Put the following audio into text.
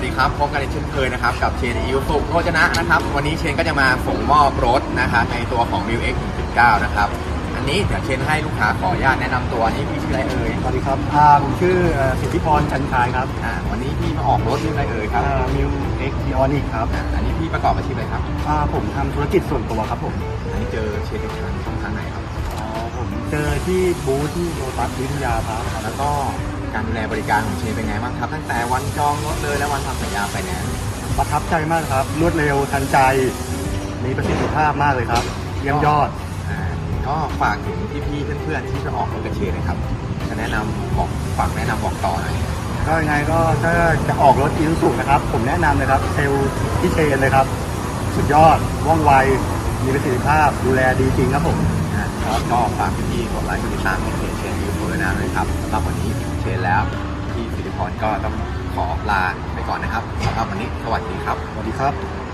วัสดีครับพบกันในเช่นเคยนะครับกับเชนอิวสุโรจนะนะครับวันนี้เชนก็จะมาส่งมอบรถนะครับในตัวของ m ิว X 1.9 นะครับอันนี้เดี๋ยวเชนให้ลูกค้าขออนุญาตแนะนำตัวนี่พี่ชื่ออะไรเอ่ยสวัสดีครับอ่าผมชื่อเอ่อสิทธิพรชันชายครับอ่าวันนี้พี่มาออกรถรุ่นอะไรเอ่ยครับมิวเอ็กซ์ดิออนิกครับอ่าอันนี้พี่ประกอบอาชีพอะไรครับอ่าผมทำธุรกิจส่วนตัวครับผมอันนี้เจอเชนทางช่องทางไหนครับอ๋อผมเจอที่บูธที่โลตัสวิทยาครับแล้วก็ การดูแลบริการของเชนเป็นไงบ้างครับ ตั้งแต่วันจองรถเลยและวันทำสัญญาไฟแนนซ์ประทับใจมากครับ รวดเร็วทันใจ มีประสิทธิภาพมากเลยครับ เยี่ยมยอดอ่าก็ฝากถึงพี่ๆเพื่อนๆที่จะออกรถกับเชนนะครับ จะแนะนำบอกฝากแนะนำบอกต่อหน่อยก็ยังไงก็ถ้าจะออกรถอีซูซูนะครับ ผมแนะนำเลยครับเซลล์ที่เชนเลยครับ สุดยอดว่องไว มีประสิทธิภาพดูแลดีจริงครับผม นะครับก็ฝากพี่ๆกดไลค์กดติดตามเพจเชนานะเลยครับสำหรับวันนี้เชนแล้วพี่สิริพรก็ต้องขอลาไปก่อนนะครับสำหรับวันนี้สวัสดีครับสวัสดีครับ